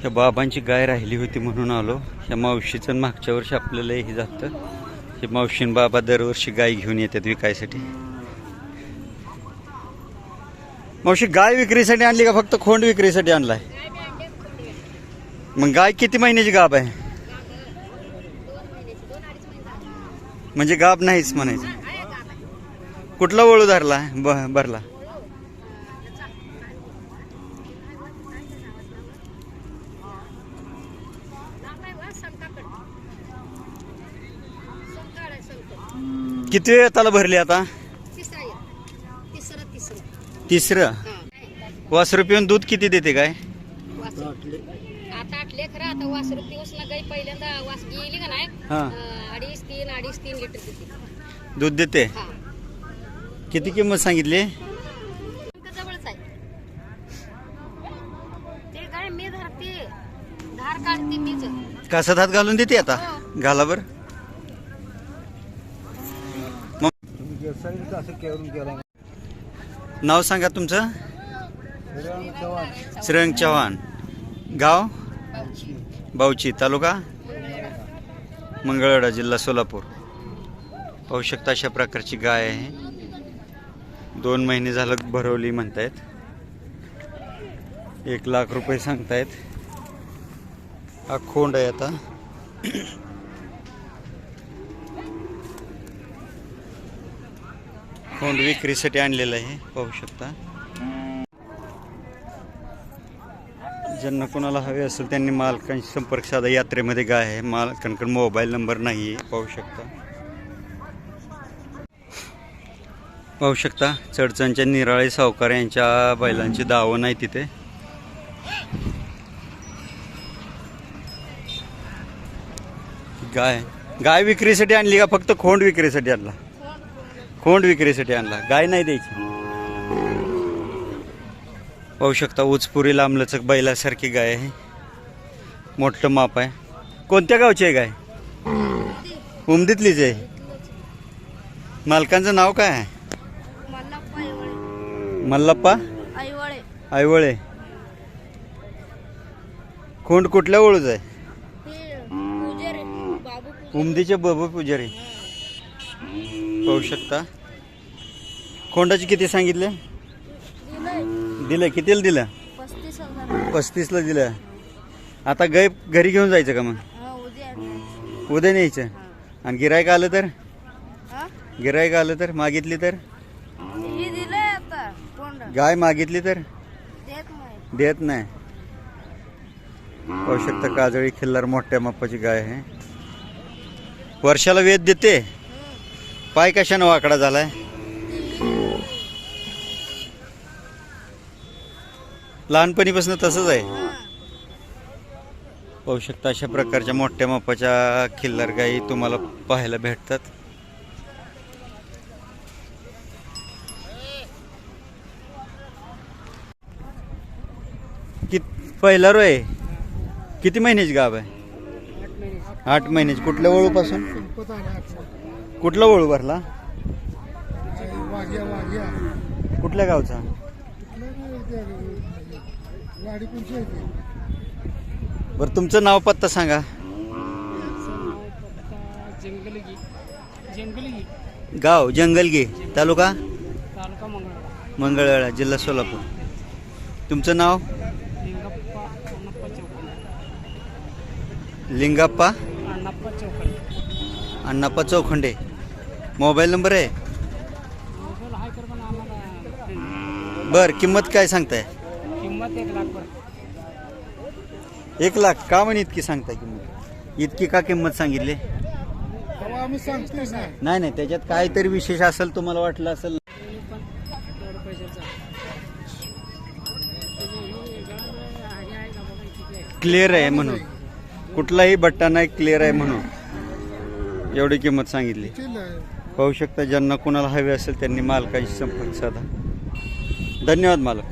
ह्या बाबांची गाय राहिली होती म्हणून आलो. ह्या मावशीचं मागच्या वर्षी आपल्याला हे जातं हे मावशीन बाबा दरवर्षी गाय घेऊन येतात विकायसाठी. मावशी गाय विक्रीसाठी आणली का? फक्त खोंड विक्रीसाठी आणलाय? मग गाय किती महिन्याची गाब आहे? म्हणजे गाब नाहीच म्हणायचं. कुठला वळू धरला? ब- भरला. किती वेळ त्याला भरली आता? तिसरा हा. वासरू पिऊन दूध किती देते काय? वासरू. आता आटले खरं आता वासरू दिवस ना गाई पहिल्यांदा वास गेली का नाही हा. अं, अडीच तीन अडीच तीन लिटर देते. दूध देते? हा. किती किंमत सांगितली? तुमच्या जवळच आहे. ते गाय मी धरते धार काढते मीच. कासात हात घालून देते आता? घाला बर. नाव सांगा तुमचं? श्रेयंक चव्हाण. गाव? बावची. तालुका? मंगळवेढा जिल्हा सोलापूर. पाहू शकता अशा प्रकारची गाय आहे दोन महिने झालं भरवली म्हणतायत. एक लाख रुपये सांगतायत. हा खोंड आहे आता. खोंड विक्रीसाठी आणलेलं आहे पाहू शकता. ज्यांना कोणाला हवे असेल त्यांनी मालकांशी संपर्क साधा. यात्रेमध्ये गाय आहे मालकांकडे मोबाईल नंबर नाही आहे पाहू शकता. पाहू शकता चडचणच्या निराळे सावकार यांच्या बैलांची दावण आहे तिथे. गाय. गाय विक्रीसाठी आणली का? फक्त खोंड विक्रीसाठी आणला? खोंड विक्रीसाठी आणला. गाय नाही द्यायची. पाहू शकता उचपुरी लांबलचक बैलासारखी गाय आहे. मोठं माप आहे. कोणत्या गावची आहे गाय? उमदीतलीच आहे. मालकांचं नाव काय आहे? मल्लाप्पा आईवळे खोंड कुठल्या ओळूच आहे. उमदीचे बबू पुजारी. पाहू शकता. खोंडाचे किती सांगितले? दिलं कितीला दिलं? पस्तीसला दिलं. आता गै घरी घेऊन जायचं का मग? उद्या न्यायचं? आणि गिरायक आलं तर? गिरायक आलं तर? मागितली तर? गाय मागितली तर? देत नाही. पाहू शकता काजळी खिल्लार मोठ्या मापाची गाय आहे. वर्षाला वेद देते. पाय कशानं वाकडा झालाय? लहानपणीपासून तसंच आहे. पाहू शकता अशा प्रकारच्या मोठ्या मापाच्या खिल्लार गायी तुम्हाला पाहायला भेटतात. कित पहिला रो आहे किती महिन्याची गाव आहे? आठ महिन्याची. कुठल्या वळूपासून? कुठला वळू भरला? कुठल्या गावचा? बरं तुमचं नाव पत्ता सांगा. गाव जंगलगी तालुका? मंगळवेढा जिल्हा सोलापूर. तुमचं नाव? लिंगप्पा अण्णाप्पा चौखंडे. मोबाईल नंबर आहे? बर किंमत काय सांगताय? किंमत एक लाख एक लाख. का म्हणे इतकी सांगताय किंमत? इतकी का किंमत सांगितली? आम्ही सांगतोच नाही. नाही नाही त्याच्यात काहीतरी विशेष असेल तुम्हाला वाटलं असेल. क्लिअर आहे म्हणून. कुठलाही बट्टा नाही क्लिअर आहे म्हणून. एवढी किंमत सांगितली. पाहू शकता ज्यांना कोणाला हवे असेल त्यांनी मालकाशी संपर्क साधा. धन्यवाद मालक.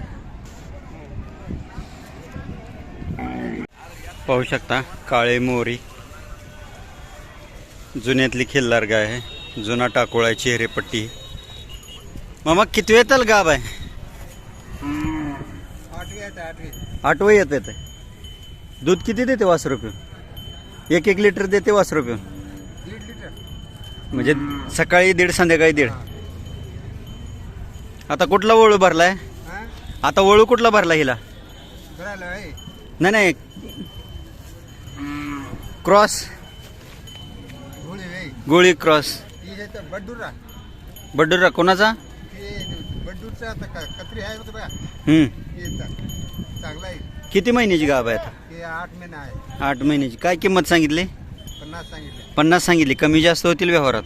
पाहू शकता काळे मोरी. जुन्यातली खिल्लार गाय आहे. जुना टाकोळा आहे चेहरेपट्टी मामा किती वेताल गाब आहे आठवं येत येत दूध किती देते वासरू पिऊन? एक एक लिटर देते वासरू पिऊन? म्हणजे सकाळी दीड संध्याकाळी दीड. आता कुठला वळू भरलाय? आता वळू कुठला भरला हिला? नाही नाही. क्रॉस. गोळी क्रॉस. बड्डूरा बड्डुरा कोणाचा? बड्डूरचा कत्री आहे चांगला आहे. किती महिन्याची गाभ आहे आता? आठ महिना आहे. आठ महिन्याची. काय किंमत सांगितली? पन्नास सांगितले. पन्नास सांगितली कमी जास्त होतील व्यवहारात.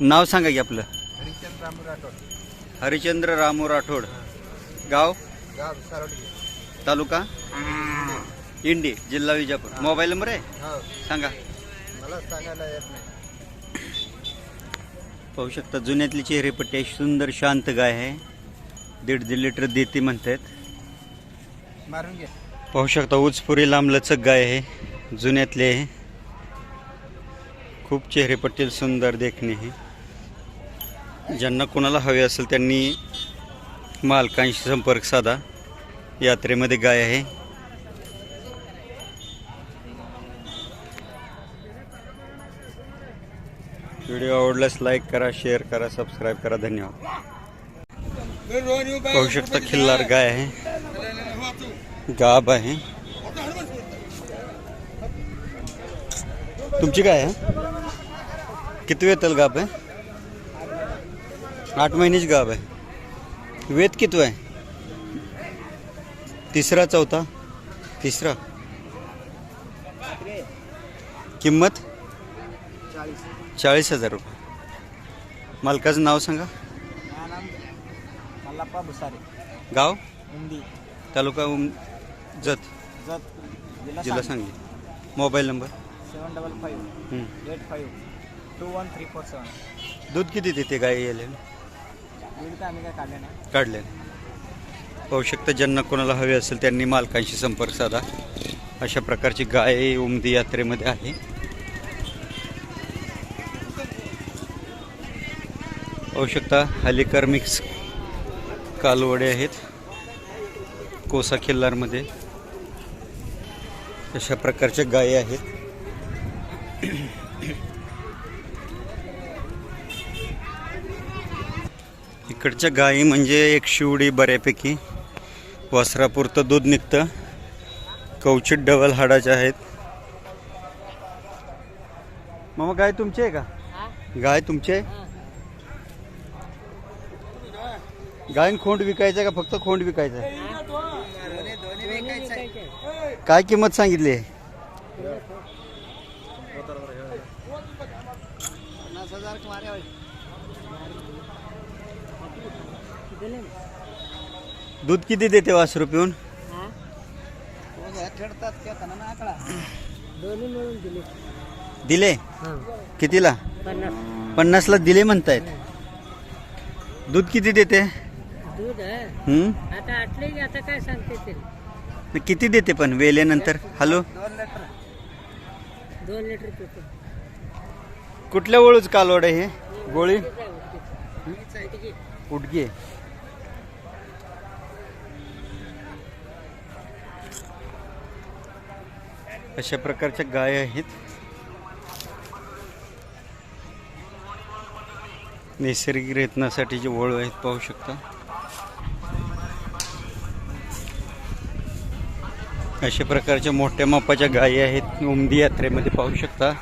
नाव सांगा की आपलं. हरिचंद्र रामू राठोड. हरिचंद्र रामू राठोड. गाव? तालुका? इंडी. जिल्हा विजापूर. मोबाईल नंबर आहे? हो. सांगा. मला सांगायला येत नाही. पाहू शकता जुन्यातली चेहरेपट्टी आहे. सुंदर शांत गाय आहे. दीड दीड लिटर देते म्हणतात. पाहू शकता उचपुरी लांबलचक गाय आहे. जुन्यातली आहे. खूप चेहरेपट्टील सुंदर देखणे हे. ज्यांना कोणाला हवे असेल त्यांनी मालकांशी संपर्क साधा. यात्रेमध्ये गाय आहे. व्हिडिओ आवडल्यास लाईक करा शेअर करा सबस्क्राईब करा. धन्यवाद. पाहू शकता खिल्लार गाय आहे. गाब आहे. तुमची काय आहे? किती वेतल गाब आहे आठ महिन्याची गाब आहे वेत किती आहे तिसरा चौथा? तिसरा। किंमत चाळीस हजार रुपये। मालकाचं नाव सांगा। गाव? तालुका उम जत। जिल्हा Sangli. Mobile number? Seven double five. Eight five. Two one three four seven. दूध किती देते गाय यायला दीड तर आम्ही काय काढले नाही. काढले पाहू शकता ज्यांना कोणाला हवे असेल त्यांनी मालकांशी संपर्क साधा. अशा प्रकारची गाय उमदी यात्रेमध्ये आहे. पाहू शकता हलिकर मिक्स कालवडे आहेत. कोसा खिल्लारमध्ये. अशा प्रकारच्या गायी आहेत. इकडच्या गायी म्हणजे एक शिवडी बऱ्यापैकी. वस्त्रापुरतं दूध निघतं. कवचित डबल हाडाच्या आहेत. मग गाय तुमची आहे का? गाय तुमची आहे? गाय आणि खोंड विकायचं आहे का? फक्त खोंड विकायचं आहे? काय किंमत सांगितली आहे? पन्नास हजार दूध किती देते वासरू पिऊन? दिले? कितीला? पन्नास पन्नासला दिले म्हणतायत. दूध किती देते? किती देते पण वेल्यानंतर हॅलो? दोन लिटर कुठल्या वळूच कालवड आहे हे? गोळी? उडगी अशा प्रकारच्या गाय आहेत. नैसर्गिक रेतनासाठी जे वळू आहेत पाहू शकता. अशा प्रकारच्या मोठ्या मापाच्या गायी आहेत. उमदी यात्रेमध्ये पाहू शकता.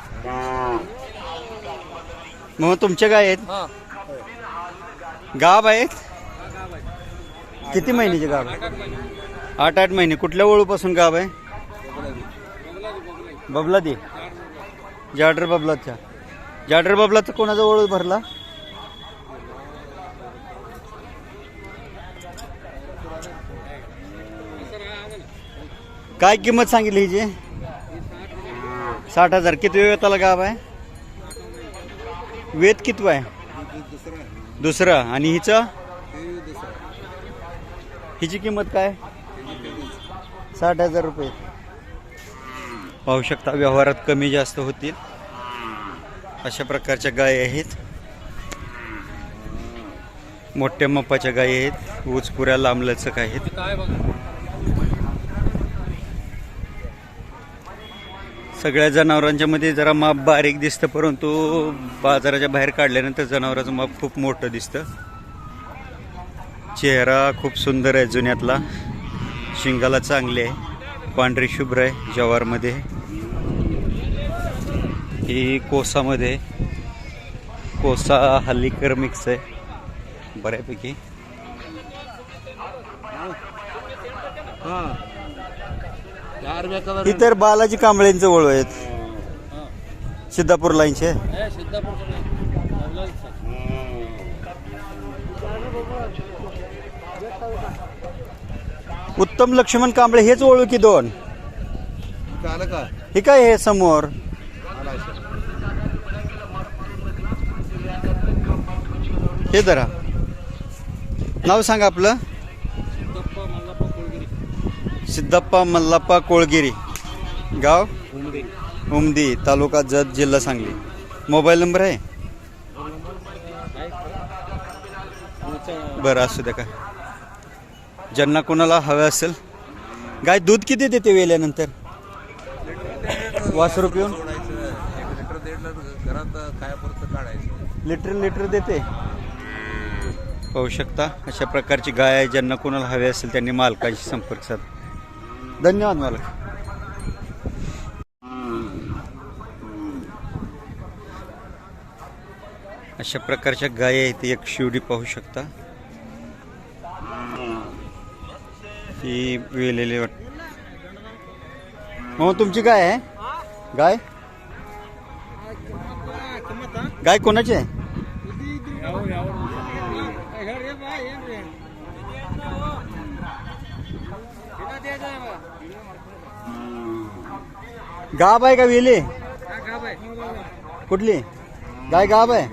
मग तुमच्या गाय आहेत? गाब आहेत किती महिन्याचे गाब आहे? आठ आठ महिने. कुठल्या वळूपासून गाब आहे? बबला दे जाडर बबलाचा जाडर बबलाचा कोणाचा वळू भरला? काय किंमत सांगितली हिची? साठ हजार. किती वेळ गाब आहे? वेत किती आहे? दुसरं आणि हिचं? हिची किंमत काय? साठ हजार रुपये. पाहू शकता व्यवहारात कमी जास्त होतील. अशा प्रकारच्या गायी आहेत. मोठ्या मप्पाच्या गायी आहेत. ऊस पुऱ्या लांबलचक आहेत. सगळ्या जनावरांच्या मध्ये जरा माप बारीक दिसतं परंतु बाजाराच्या बाहेर काढल्यानंतर जनावराचं माप खूप मोठं दिसतं. चेहरा खूप सुंदर आहे जुन्यातला. शिंगाला चांगले आहे. पांढरी शुभ्र आहे जवारमध्ये. ही कोसामध्ये. कोसा हल्लीकर मिक्स आहे. बऱ्यापैकी. हां. तर बालाजी कांबळेंचं ओळख आहेत. सिद्धापूर लाईनचे. उत्तम लक्ष्मण कांबळे हेच ओळखी दोन. हे काय हे समोर? हे जरा नाव सांगा आपलं. सिद्धप्पा मल्लाप्पा कोळगिरी. गाव? उमदी तालुका जत जिल्हा सांगली. मोबाईल नंबर आहे? बरं असू द्या का. ज्यांना कोणाला हवं असेल. गाय दूध किती देते वेल्यानंतर? वासरू पिऊन? लिटर लिटर देते? पाहू शकता. अशा प्रकारची गाय आहे ज्यांना कोणाला हवे असेल त्यांनी मालकाशी संपर्क साध. धन्यवाद. मालक अशा प्रकारच्या गाय आहेत एक शिवडी पाहू शकता. ही वेलेली वाट मग तुमची गाय आहे? गाय? गाय कोणाची आहे? गाब आहे का वेली? कुठली? गाय गाब आहे?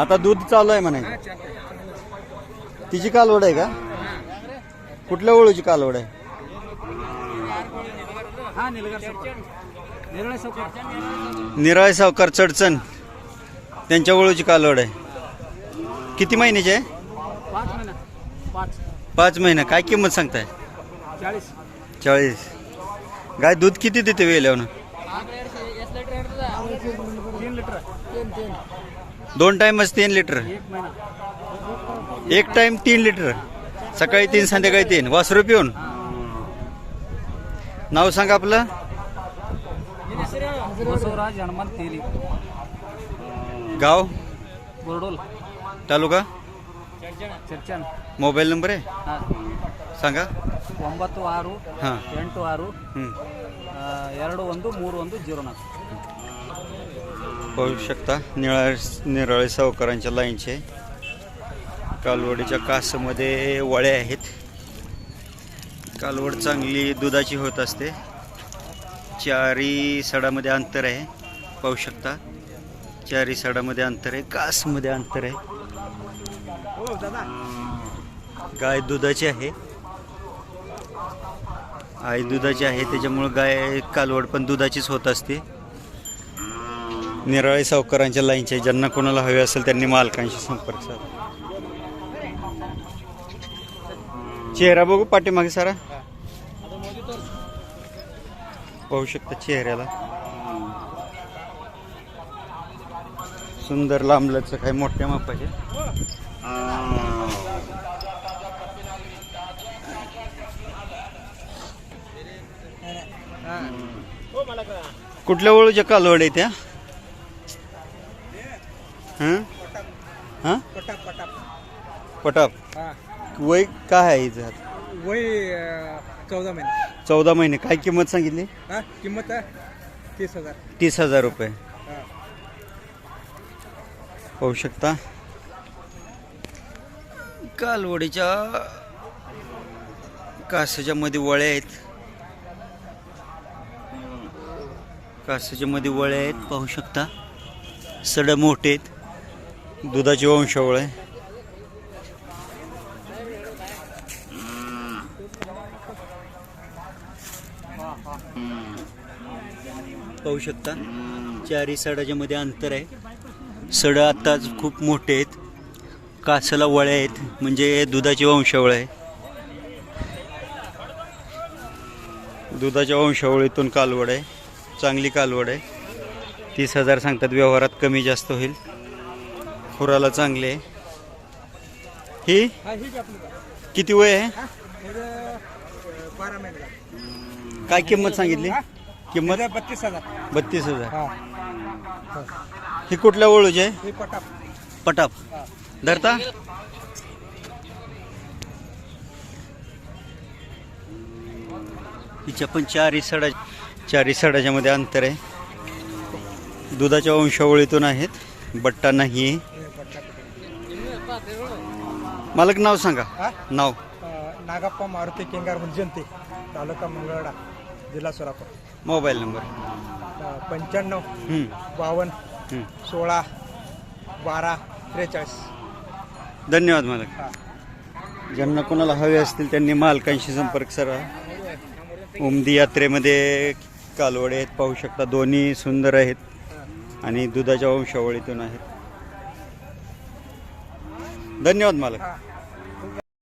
आता दूध चालू आहे म्हणायचं तिची कालवड आहे का? कुठल्या ओळूची कालवड आहे? निराळे सावकार चडचण. त्यांच्या ओळूची कालवड आहे. किती महिन्याची आहे? पाच महिना. पाच. पाच महिना. काय किंमत सांगताय? चाळीस. चाळीस. गाय दूध किती देते वेल्यावर दोन टाइमच तीन लिटर. एक टाइम तीन लिटर. सकाळी तीन संध्याकाळी तीन. वासरू पिऊन? नाव सांगा आपलं. गाव? बोर्डोल तालुका मोबाईल नंबर आहे? सांगा. ಒಂಬತ್ತು ಆರು हां ಎಂಟು ಆರು हं. ಆ, ಎರಡು ಒಂದು ಮೂರು ಒಂದು ಜೀರೋ ನಾಲ್ಕು पाहू शकता निराळे निराळे सावकारांच्या लाईनचे कालवडीच्या कासमध्ये वळ्या आहेत कालवड चांगली दुधाची होत असते चारी सडामध्ये अंतर आहे पाहू शकता चारी सडामध्ये अंतर आहे कासमध्ये अंतर आहे गाय दुधाची आहे आई दुधाची आहे त्याच्यामुळं गाय कालवड पण दुधाचीच होत असते. निराळे सावकारांच्या लाईनचे ज्यांना कोणाला हवे असेल त्यांनी मालकांशी संपर्क साधा. चेहरा बघू पाठीमागे सारा? पाहू शकता चेहऱ्याला. सुंदर लांबलच काही मोठ्या मापाचे. कुठल्या ओळूच्या कालवड आहे त्या? हं? हं? पटाप. वय काय आहे हिचं आता? वय चौदा महिने. चौदा महिने. काय किंमत सांगितली? हा किंमत तीस हजार. तीस हजार रुपये. पाहू शकता? कालवडीच्या कासाच्या मध्ये वळ्या आहेत. कासाच्यामध्ये वळे वळ्या आहेत पाहू शकता. सड मोठे आहेत. दुधाची वंशावळ आहे पाहू शकता. चारी सडाच्या मध्ये अंतर आहे. सड आत्ताच खूप मोठे आहेत. कासाला वळ्या आहेत म्हणजे दुधाची वंशावळ आहे. दुधाच्या वंशावळीतून कालवड आहे. चांगली कालवड आहे. तीस हजार सांगतात व्यवहारात कमी जास्त होईल. खुराला चांगले आहे. ही? किती वय आहे? बारा महिने काय किंमत सांगितली? किंमत? बत्तीस हजार. बत्तीस हजार ही कुठल्या ओळूची आहे? पटाप. पटाप धरता? हिच्या पण चार सडा चार सडाच्या मध्ये अंतर आहे. दुधाच्या वंशावळीतून आहेत. बट्टा नाही मालक नाव सांगा. हा? नाव. नागप्पा मारुती केंगार जयंती तालुका मंगळवाडा जिल्हा सोलापूर. Mobile number. पंच्याण्णव बावन्न. सोळा बारा त्रेचाळीस. धन्यवाद मालक. ज्यांना कोणाला हवे असतील त्यांनी मालकांशी संपर्क करा उमदी यात्रेमध्ये कालवडे आहेत पाहू शकता दोन्ही सुंदर आहेत आणि दुधाच्या वंशावळीतून आहेत. धन्यवाद मालक.